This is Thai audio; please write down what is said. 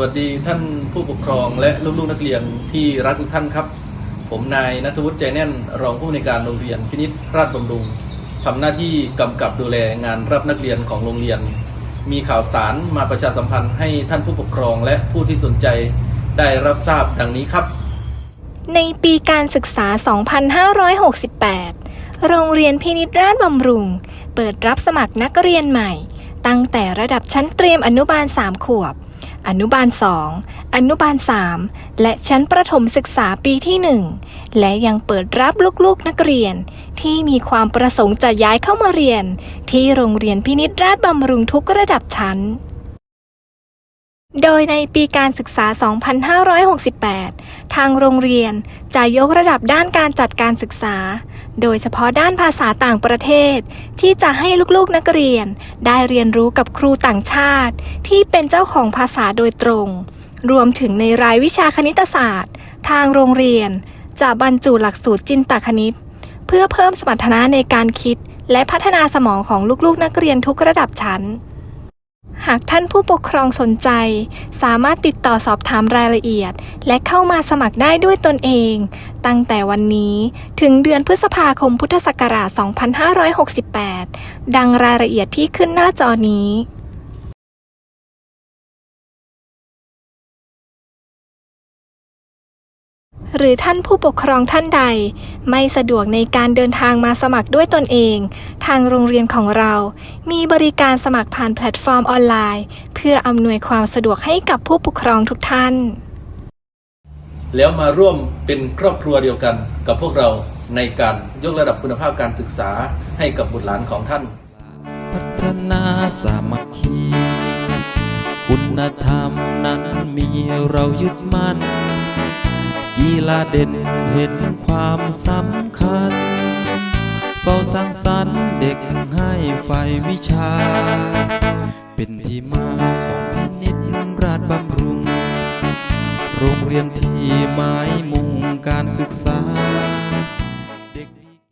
วัสดีท่านผู้ปกครองและลูกๆนักเรียนที่รักทุกท่านครับ ผมนายนัทวุฒิใจแน่น รองผู้ในการโรงเรียนพินิษราชบำรุงทำหน้าที่กำกับดูแลงานรับนักเรียนของโรงเรียน มีข่าวสารมาประชาสัมพันธ์ให้ท่านผู้ปกครองและผู้ที่สนใจได้รับทราบดังนี้ครับ ในปีการศึกษา 2568 โรงเรียนพินิจราชบำรุง เปิดรับสมัครนักเรียนใหม่ ตั้งแต่ระดับชั้นเตรียมอนุบาล 3 ขวบ อนุบาล 2 อนุบาล 3 และชั้นประถมศึกษาปีที่ 1 และยังเปิดรับลูกๆนักเรียน ที่มีความประสงค์จะย้ายเข้ามาเรียน ที่โรงเรียนพินิจราชบำรุงทุกระดับชั้น โดยในปีการศึกษา 2568 ทางโรงเรียนจะยกระดับด้านการจัดการศึกษา โดยเฉพาะด้านภาษาต่างประเทศ ที่จะให้ลูกๆนักเรียน ได้เรียนรู้กับครูต่างชาติ ที่เป็นเจ้าของภาษาโดยตรง รวมถึงในรายวิชาคณิตศาสตร์ ทางโรงเรียน จะบรรจุหลักสูตรจินตคณิต เพื่อเพิ่มสมรรถนะในการคิด และพัฒนาสมองของลูกๆนักเรียนทุกระดับชั้น หากท่านผู้ปกครองสนใจ สามารถติดต่อสอบถามรายละเอียด และเข้ามาสมัครได้ด้วยตนเอง ตั้งแต่วันนี้ถึงเดือนพฤษภาคมพุทธศักราช 2568 ดังรายละเอียดที่ขึ้นหน้าจอนี้ หรือท่านผู้ปกครองท่านใด ไม่สะดวกในการเดินทางมาสมัครด้วยตนเอง ทางโรงเรียนของเรา มีบริการสมัครผ่านแพลตฟอร์มออนไลน์ เพื่ออำนวยความสะดวกให้กับผู้ปกครองทุกท่าน แล้วมาร่วมเป็นครอบครัวเดียวกันกับพวกเราในการยกระดับคุณภาพการศึกษาให้กับบุตรหลานของท่าน พัฒนาสามัคคี คุณธรรมนั้นมีเรายึดมั่น กีฬาเด่นเห็นความสำคัญ เฝ้าสร้างสรรค์เด็กให้ไฟวิชา เป็นที่มาของพินิจราชบำรุง โรงเรียนที่หมายมุ่งการศึกษา